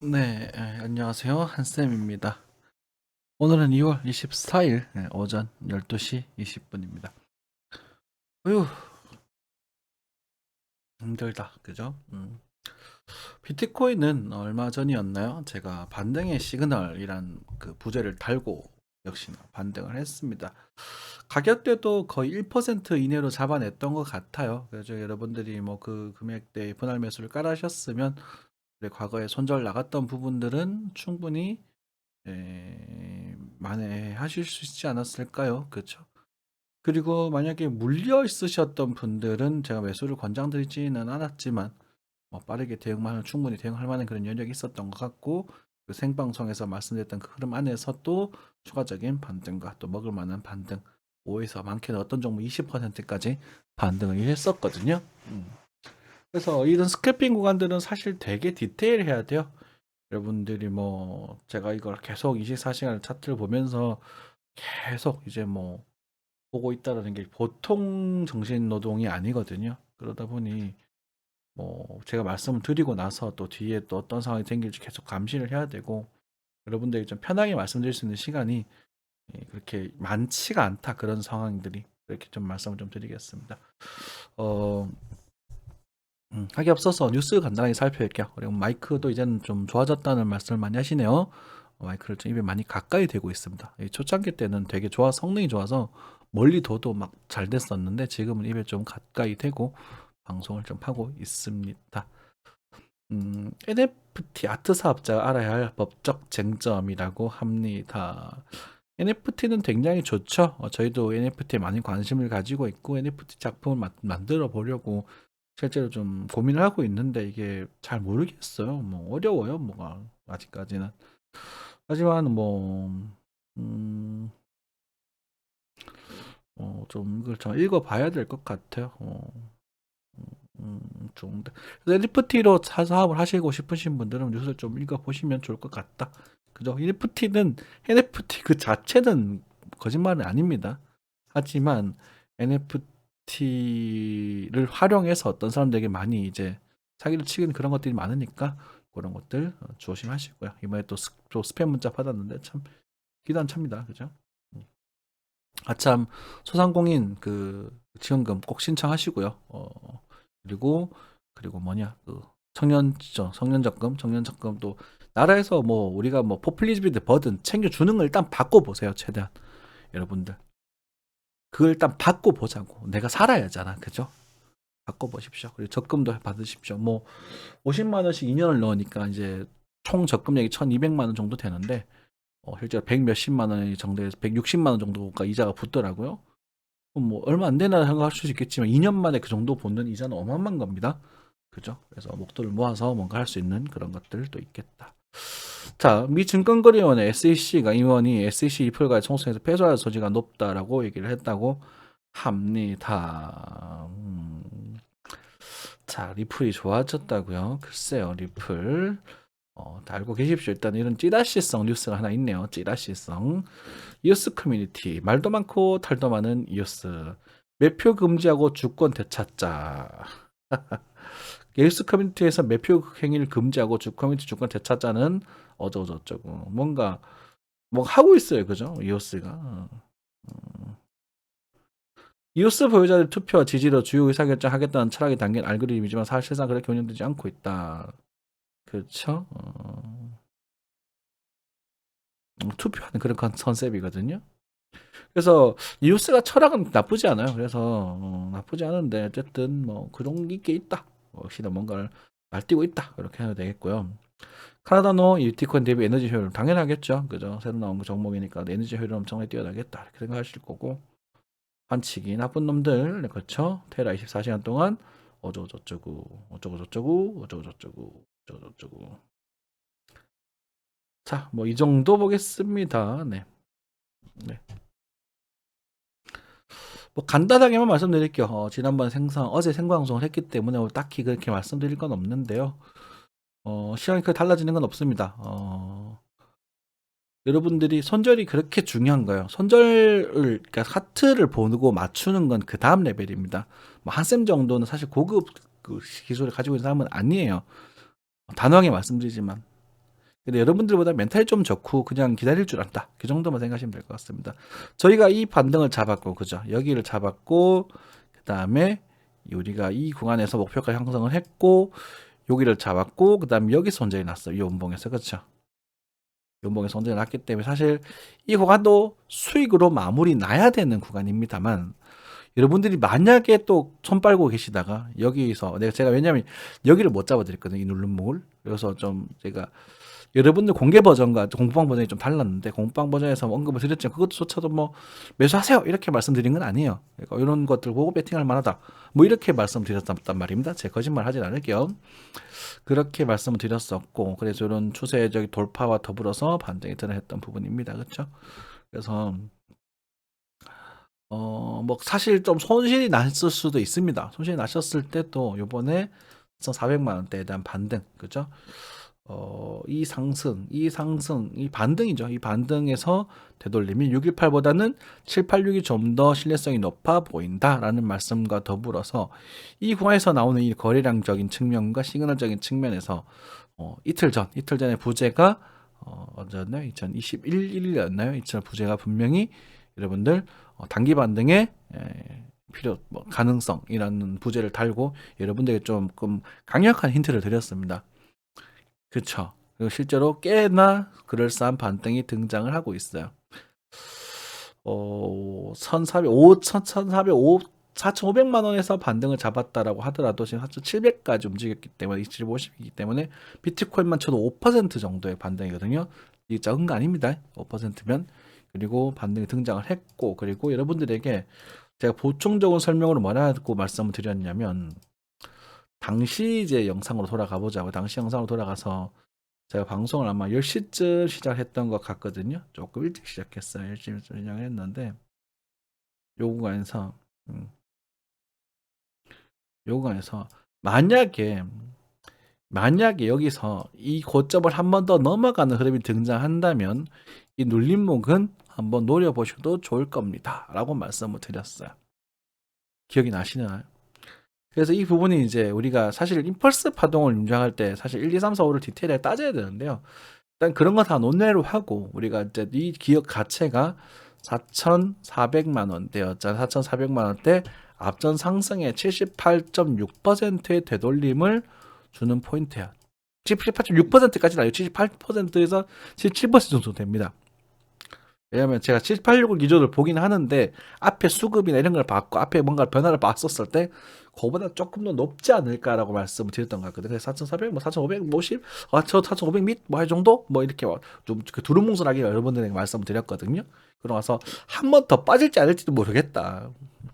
네, 예, 안녕하세요. 한쌤입니다. 오늘은 2월 24일 예, 오전 12시 20분입니다. 어휴, 힘들다. 그죠? 음. 비트코인은 얼마 전이었나요? 제가 반등의 시그널이란 그 부제를 달고 역시나 반등을 했습니다. 가격대도 거의 1% 이내로 잡아냈던 것 같아요. 그래서 여러분들이 뭐 그 금액대에 분할 매수를 깔아셨으면 그래, 과거에 손절 나갔던 부분들은 충분히 에, 만회하실 수 있지 않았을까요? 그렇죠? 그리고 만약에 물려 있으셨던 분들은 제가 매수를 권장드리지는 않았지만 뭐 빠르게 대응만 하면 충분히 대응할 만한 그런 여력이 있었던 것 같고 그 생방송에서 말씀드렸던 그 흐름 안에서 또 추가적인 반등과 또 먹을 만한 반등 5에서 많게는 어떤 종목 20%까지 반등을 했었거든요. 음. 그래서 이런 스크래핑 구간들은 사실 되게 디테일해야 돼요. 여러분들이 뭐 제가 이걸 계속 24시간 차트를 보면서 계속 이제 뭐 보고 있다라는 게 보통 정신 노동이 아니거든요. 그러다 보니 뭐 제가 말씀을 드리고 나서 또 뒤에 또 어떤 상황이 생길지 계속 감시를 해야 되고 여러분들이 좀 편하게 말씀드릴 수 있는 시간이 예, 그렇게 많지가 않다 그런 상황들이 이렇게 좀 말씀을 좀 드리겠습니다. 어 음, 하기 앞서서 뉴스 간단하게 살펴볼게요. 그리고 마이크도 이제는 좀 좋아졌다는 말씀을 많이 하시네요. 어, 마이크를 좀 입에 많이 가까이 대고 있습니다. 이 초창기 때는 되게 좋아 성능이 좋아서 멀리 둬도 막 잘 됐었는데 지금은 입에 좀 가까이 대고 방송을 좀 하고 있습니다. 음, NFT 아트 사업자가 알아야 할 법적 쟁점이라고 합니다. NFT는 굉장히 좋죠. 어, 저희도 NFT에 많이 관심을 가지고 있고 NFT 작품을 마- 만들어 보려고 실제로 좀 고민을 하고 있는데 이게 잘 모르겠어요. 뭐 어려워요, 뭐가 아직까지는. 하지만 뭐 음, 어, 좀 이걸 좀 읽어봐야 될 것 같아요. 어, 음, 좀 NFT로 사업을 하시고 싶으신 분들은 뉴스를 좀 읽어보시면 좋을 것 같다. 그죠? NFT는 NFT 그 자체는 거짓말은 아닙니다. 하지만 NFT 를 활용해서 어떤 사람들에게 많이 이제 사기를 치는 그런 것들이 많으니까 그런 것들 어, 조심하시고요. 이번에 또, 스, 또 스팸 문자 받았는데 참 기도 안 찹니다. 그죠? 음. 아참 소상공인 그 지원금 꼭 신청하시고요. 어, 그리고 그리고 뭐냐 그 청년 저 청년 적금 청년 적금도 나라에서 뭐 우리가 뭐 포퓰리즘인데 버든 챙겨 주는 걸 일단 받고 보세요 최대한 여러분들 그걸 일단 받고 보자고 내가 살아야 하잖아 그죠 받고 보십시오 그리고 적금도 받으십시오 뭐 50만 원씩 2년을 넣으니까 이제 총 적금액이 1200만 원 정도 되는데 어, 실제로 100 몇십만 원이 정도에서 160만 원 정도가 이자가 붙더라고요 뭐 얼마 안 되나 생각할 수 있겠지만 2년 만에 그 정도 붙는 이자는 어마어마한 겁니다. 그죠? 그래서 목돈을 모아서 뭔가 할 수 있는 그런 것들도 있겠다. 자, 미 증권거래위원회 SEC가 임원이 SEC 2%가의 총수에서 패소할 소지가 높다라고 얘기를 했다고 합니다. 음. 자, 리플이 좋아졌다고요? 글쎄요, 리플. 어, 다 알고 계십시오. 일단 이런 찌라시성 뉴스가 하나 있네요. 찌라시성. 이오스 커뮤니티. 말도 많고 탈도 많은 이오스. 매표 금지하고 주권 되찾자. 이오스 커뮤니티에서 매표 행위를 금지하고 주 커뮤니티 주권 되찾자는 어쩌고저쩌고. 뭔가 뭐 하고 있어요. 그죠? 이오스가. 음. 이오스 보유자들 투표 지지로 주요 의사결정 하겠다는 철학이 담긴 알고리즘이지만 사실상 그렇게 운영되지 않고 있다. 그렇죠? 어... 음, 투표하는 그런 컨- 컨셉이거든요. 그래서 뉴스가 철학은 나쁘지 않아요. 그래서 어, 나쁘지 않은데 어쨌든 뭐 그런 게 있다. 역시나 뭔가를 날뛰고 있다. 그렇게 해야 되겠고요. 카나다노 유티콘 대비 에너지 효율 당연하겠죠. 그죠? 새로 나온 그 종목이니까 에너지 효율 엄청나게 뛰어나겠다. 이렇게 생각하실 거고 반칙이 나쁜 놈들 그렇죠? 테라 24시간 동안 어쩌고 저쩌고 어쩌고 저쩌고 어쩌고 저쩌고 어쩌고 저쩌고 자, 뭐 이 정도 보겠습니다. 네. 네. 뭐 간단하게만 말씀드릴게요. 어, 지난번 생방 어제 생방송을 했기 때문에 뭐 딱히 그렇게 말씀드릴 건 없는데요. 어, 시간이 크게 달라지는 건 없습니다. 어, 여러분들이 손절이 그렇게 중요한 거예요. 손절을 그러니까 하트를 보고 맞추는 건 그 다음 레벨입니다. 뭐 한쌤 정도는 사실 고급 그 기술을 가지고 있는 사람은 아니에요. 단호하게 말씀드리지만 근데 여러분들보다 멘탈이 좀 좋고 그냥 기다릴 줄 안다. 그 정도만 생각하시면 될 것 같습니다. 저희가 이 반등을 잡았고, 그죠? 여기를 잡았고, 그 다음에 우리가 이 구간에서 목표가 형성을 했고, 여기를 잡았고, 그 다음에 여기서 혼전이 났어요. 이 원봉에서, 그렇죠? 연봉에서 혼전이 났기 때문에 사실 이 구간도 수익으로 마무리 나야 되는 구간입니다만, 여러분들이 만약에 또 손 빨고 계시다가 여기서 내가 제가 왜냐면 여기를 못 잡아드렸거든요 이 누른목을 그래서 좀 제가 여러분들 공개 버전과 공부방 버전이 좀 달랐는데 공부방 버전에서 언급을 드렸지만 그것조차도 뭐 매수하세요. 이렇게 말씀드린 건 아니에요. 그러니까 이런 것들 보고 배팅할 만하다. 뭐 이렇게 말씀드렸단 말입니다. 제 거짓말 하진 않을게요. 그렇게 말씀을 드렸었고 그래서 이런 추세적 돌파와 더불어서 반등이 드러냈던 부분입니다. 그렇죠? 그래서 어, 뭐, 사실 좀 손실이 났을 수도 있습니다. 손실이 나셨을 때또 요번에 400만 원대에 대한 반등, 그죠? 어, 이 상승, 이 상승, 이 반등이죠. 이 반등에서 되돌림이 618보다는 786이 좀 더 신뢰성이 높아 보인다라는 말씀과 더불어서 이 구간에서 나오는 이 거래량적인 측면과 시그널적인 측면에서 어, 이틀 전, 이틀 전에 부재가 어, 언제였나요? 2021, 1일이었나요? 이틀 부재가 분명히 여러분들 어, 단기 반등의 에, 필요 뭐 가능성이라는 부제를 달고 여러분들에게 조금 강력한 힌트를 드렸습니다. 그리고 실제로 꽤나 그럴싸한 반등이 등장을 하고 있어요. 어, 1,400, 5,000, 1,405, 4,500만 원에서 반등을 잡았다라고 하더라도 지금 4,700까지 움직였기 때문에 2750이기 때문에 비트코인만 쳐도 5% 정도의 반등이거든요. 이게 적은 거 아닙니다. 5%면 그리고 반등이 등장을 했고 그리고 여러분들에게 제가 보충적인 설명으로 뭐라고 말씀을 드렸냐면 당시 이제 영상으로 돌아가 보자고 당시 영상으로 돌아가서 제가 방송을 아마 10시쯤 시작했던 것 같거든요. 조금 일찍 시작했어요. 10시쯤 시작을 했는데 요 구간에서 음, 요 구간에서 만약에 만약에 여기서 이 고점을 한 번 더 넘어가는 흐름이 등장한다면 이 눌림목은 한번 노려보셔도 좋을 겁니다. 라고 말씀을 드렸어요. 기억이 나시나요? 그래서 이 부분이 이제 우리가 사실 임펄스 파동을 인정할 때 사실 1, 2, 3, 4, 5를 디테일하게 따져야 되는데요. 일단 그런 거 다 논외로 하고 우리가 이제 이 기업 가치가 4,400만 원대였잖아요. 4,400만 원대 앞전 상승의 78.6%의 되돌림을 주는 포인트야. 78.6%까지는 아니고 78%에서 77% 정도 됩니다. 왜냐하면 제가 786을 기준으로 보긴 하는데 앞에 수급이나 이런 걸 봤고 앞에 뭔가 변화를 봤었을 때 그거보다 조금 더 높지 않을까라고 말씀을 드렸던 것 같거든요. 그래서 4,400, 뭐 4,550, 아, 저 4,500및뭐할 정도? 뭐 이렇게 좀그 두루뭉술하게 여러분들에게 말씀을 드렸거든요. 그러고 나서 한 번 더 빠질지 않을지도 모르겠다.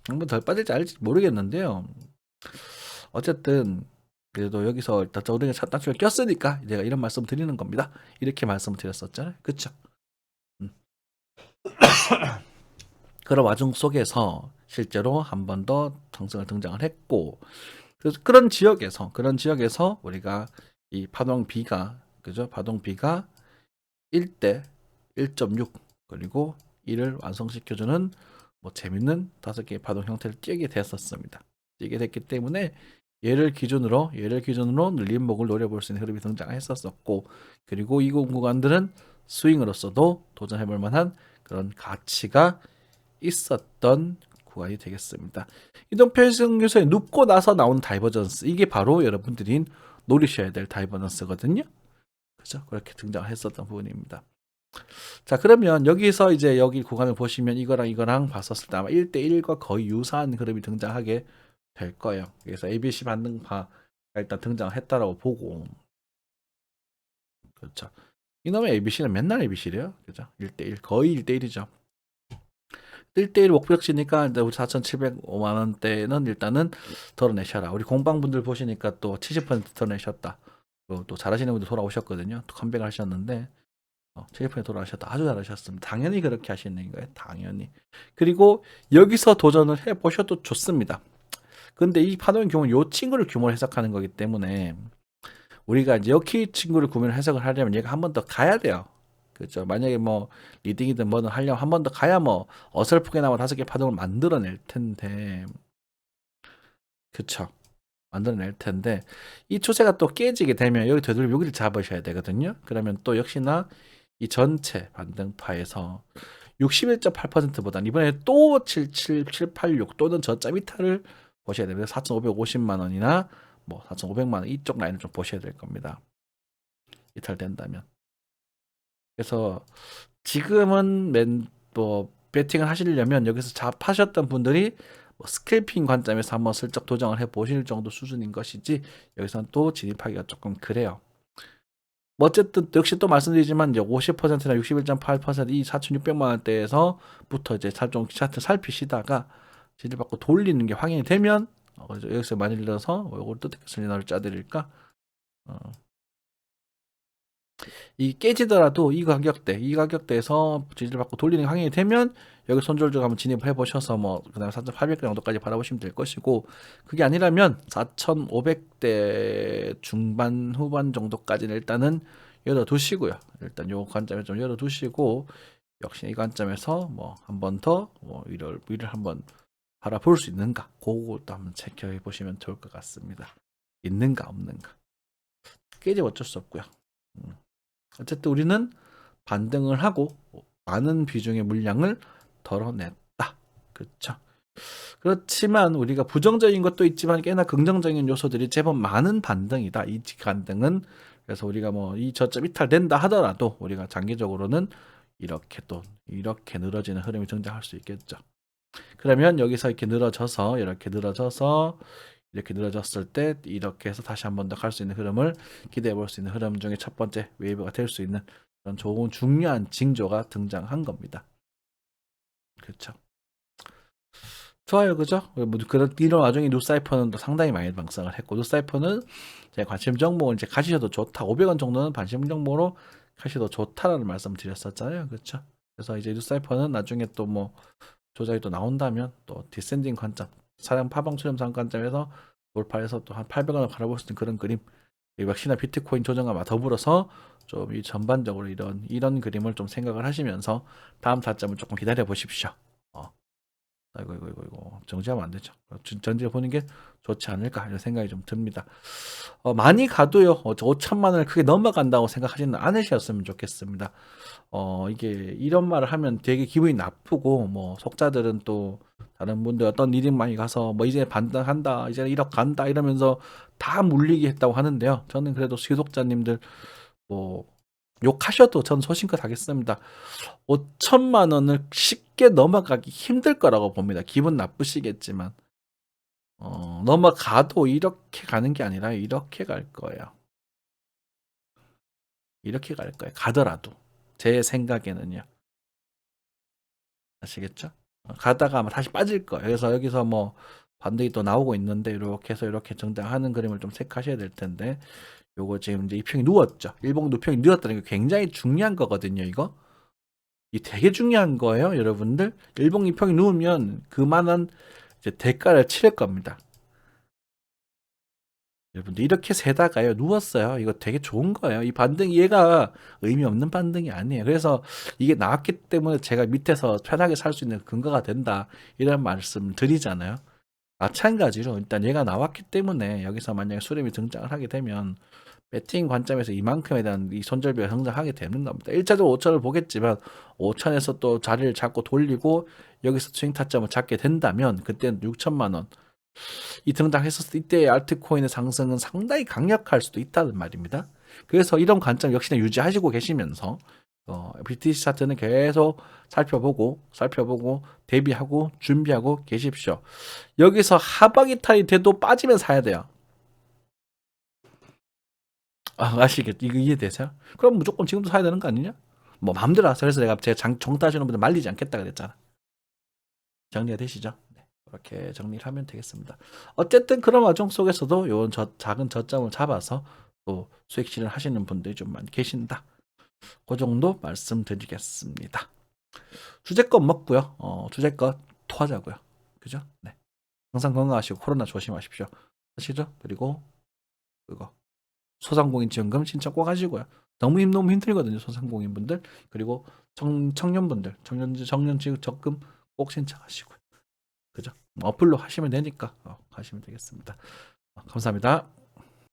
한 번 더 빠질지 않을지 모르겠는데요. 어쨌든 그래도 여기서 일단 저우리가 단추를 꼈으니까 제가 이런 말씀 드리는 겁니다. 이렇게 말씀을 드렸었잖아요. 그쵸? 그런 와중 속에서 실제로 한 번 더 상승을 등장을 했고 그래서 그런 지역에서 그런 지역에서 우리가 이 파동 B가 그죠? 파동 B가 1대 1.6 그리고 이를 완성시켜주는 뭐 재밌는 다섯 개의 파동 형태를 띄게 됐었습니다. 띄게 됐기 때문에 얘를 기준으로 얘를 기준으로 늘림목을 노려볼 수 있는 흐름이 등장했었었고 그리고 이 구간들은 스윙으로서도 도전해볼 만한 그런 가치가 있었던 구간이 되겠습니다. 이동평균 요소에 눕고 나서 나온 다이버전스 이게 바로 여러분들이 노리셔야 될 다이버전스거든요. 그죠? 그렇게 등장했었던 부분입니다. 자 그러면 여기서 이제 여기 구간을 보시면 이거랑 이거랑 봤었을 때 아마 1대1과 거의 유사한 흐름이 등장하게 될 거예요. 그래서 ABC 반등파가 일단 등장했다라고 보고 그렇죠. 이놈의 ABC는 맨날 ABC래요. 그죠? 1대1 거의 1대1이죠. 1대1 목표치니까 이제 우리 4,705만 원대는 일단은 덜어내셔라. 우리 공방분들 보시니까 또 70% 덜어내셨다. 또, 또 잘하시는 분들 돌아오셨거든요. 또 컴백을 하셨는데 어, 70% 돌아오셨다. 아주 잘하셨습니다. 당연히 그렇게 하시는 거예요. 당연히. 그리고 여기서 도전을 해보셔도 좋습니다. 근데 이 파동의 경우는 요 친구를 규모를 해석하는 거기 때문에 우리가 이제 여키 친구를 구매를 해석을 하려면 얘가 한 번 더 가야 돼요. 그렇죠. 만약에 뭐 리딩이든 뭐든 하려면 한 번 더 가야 뭐 어설프게나마 다섯 개 파동을 만들어낼 텐데, 그렇죠. 만들어낼 텐데 이 추세가 또 깨지게 되면 여기 되돌려 여기를 잡으셔야 되거든요. 그러면 또 역시나 이 전체 반등파에서 61.8%보다 이번에 또 77786 또는 저자 이탈을 보셔야 됩니다. 4,550만 원이나 뭐 4,500만 원 이쪽 라인을 좀 보셔야 될 겁니다. 이탈된다면. 그래서 지금은 맨뭐 배팅을 하시려면 여기서 잡하셨던 분들이 뭐 스캘핑 관점에서 한번 슬쩍 도정을 해 보실 정도 수준인 것이지 여기서는 또 진입하기가 조금 그래요. 뭐 어쨌든 역시 또 말씀드리지만 이제 50%나 61.8%이 4,600만 원대에서부터 이제 살좀 차트 살피시다가 지지를 받고 돌리는 게 확인이 되면 어, 그래서 여기서 만일 들어서 이걸 또 어떻게 설리나를 짜드릴까? 어. 이 깨지더라도 이 가격대, 이 가격대에서 지지를 받고 돌리는 게 확인이 되면 여기 손절주 한번 진입을 해보셔서 뭐 그다음에 4,800 정도까지 바라보시면 될 것이고 그게 아니라면 4,500대 중반 후반 정도까지는 일단은 열어두시고요. 일단 요 관점에 좀 열어두시고 역시 이 관점에서 뭐 한 번 더뭐 위를 위를 한번 바라볼 수 있는가 그것도 한번 체크해 보시면 좋을 것 같습니다. 있는가 없는가 깨지면 어쩔 수 없고요. 음. 어쨌든 우리는 반등을 하고 많은 비중의 물량을 덜어냈다. 그렇죠. 그렇지만 우리가 부정적인 것도 있지만 꽤나 긍정적인 요소들이 제법 많은 반등이다. 이 반등은 그래서 우리가 뭐 이 저점 이탈된다 하더라도 우리가 장기적으로는 이렇게 또 이렇게 늘어지는 흐름이 등장할 수 있겠죠. 그러면 여기서 이렇게 늘어져서 이렇게 늘어져서 이렇게 늘어졌을 때 이렇게 해서 다시 한 번 더 갈 수 있는 흐름을 기대해 볼 수 있는 흐름 중에 첫 번째 웨이브가 될 수 있는 그런 좋은 중요한 징조가 등장한 겁니다. 그렇죠. 좋아요, 그죠? 뭐 그런 이런 와중에 뉴사이퍼는 또 상당히 많이 방송을 했고 뉴사이퍼는 제 관심 정보를 이제 가시셔도 좋다. 500원 정도는 관심 정보로 가셔도 좋다라는 말씀 드렸었잖아요, 그렇죠? 그래서 이제 뉴사이퍼는 나중에 또 뭐 조작이 또 나온다면 또 디센딩 관점 사량 파방 수렴상 관점에서 돌파해서 또 한 800원을 바라볼 수 있는 그런 그림 역시나 비트코인 조정과 더불어서 좀 이 전반적으로 이런 이런 그림을 좀 생각을 하시면서 다음 타점을 조금 기다려 보십시오. 어. 아이고 이거 이거 이거 정지하면 안 되죠. 전지를 보는 게 좋지 않을까 이런 생각이 좀 듭니다. 어, 많이 가도요. 5천만 원을 크게 넘어간다고 생각하지는 않으셨으면 좋겠습니다. 어, 이게 이런 말을 하면 되게 기분이 나쁘고 뭐 속자들은 또 다른 분들 어떤 일이 많이 가서 뭐 이제 반등한다 이제 1억 간다 이러면서 다 물리게 했다고 하는데요. 저는 그래도 시독자님들 뭐 욕하셔도 전 소신껏 하겠습니다. 5천만 원을 쉽게 넘어가기 힘들 거라고 봅니다. 기분 나쁘시겠지만 어, 넘어가도 이렇게 가는 게 아니라 이렇게 갈 거예요. 이렇게 갈 거예요. 가더라도 제 생각에는요. 아시겠죠? 가다가 다시 빠질 거예요. 그래서 여기서 뭐 반등이 또 나오고 있는데 이렇게 해서 이렇게 정당하는 그림을 좀 체크하셔야 될 텐데 요거 지금 이제 이평이 누웠죠. 일봉 누평이 누웠다는 게 굉장히 중요한 거거든요. 이거 이 되게 중요한 거예요, 여러분들. 일봉 이평이 누우면 그만한 이제 대가를 치를 겁니다. 여러분들 이렇게 세다가요 누웠어요. 이거 되게 좋은 거예요. 이 반등 얘가 의미 없는 반등이 아니에요. 그래서 이게 나왔기 때문에 제가 밑에서 편하게 살 수 있는 근거가 된다 이런 말씀 드리잖아요. 마찬가지로 일단 얘가 나왔기 때문에 여기서 만약에 수렴이 등장을 하게 되면 배팅 관점에서 이만큼에 대한 이 손절비가 성장하게 되는 겁니다. 1차적으로 5천을 보겠지만 5천에서 또 자리를 잡고 돌리고 여기서 스윙 타점을 잡게 된다면 그때는 6천만 원. 이 등장했었을 때 이때의 알트코인의 상승은 상당히 강력할 수도 있다는 말입니다. 그래서 이런 관점 역시나 유지하시고 계시면서 어, BTC 차트는 계속 살펴보고 살펴보고 대비하고 준비하고 계십시오. 여기서 하방 이 탈이 돼도 빠지면 사야 돼요. 아, 아시겠 이거 이해되세요? 그럼 무조건 지금도 사야 되는 거 아니냐? 뭐 마음대로 하세요. 그래서 내가 제 장, 정따시는 분들 말리지 않겠다 그랬잖아. 정리가 되시죠? 네, 그렇게 정리를 하면 되겠습니다. 어쨌든 그런 와중 속에서도 요런 저, 작은 저점을 잡아서 또 수익 실현 하시는 분들이 좀 많이 계신다. 그 정도 말씀드리겠습니다. 주제껏 먹고요. 어, 주제껏 토하자고요. 그죠? 네. 항상 건강하시고 코로나 조심하십시오. 아시죠? 그리고 그거 소상공인 지원금 신청 꼭 하시고요. 너무 힘 너무 힘들거든요. 소상공인 분들 그리고 청, 청년분들 청년 청년 지급 적금 꼭 신청하시고요. 그죠? 어플로 하시면 되니까 어, 하시면 되겠습니다. 감사합니다.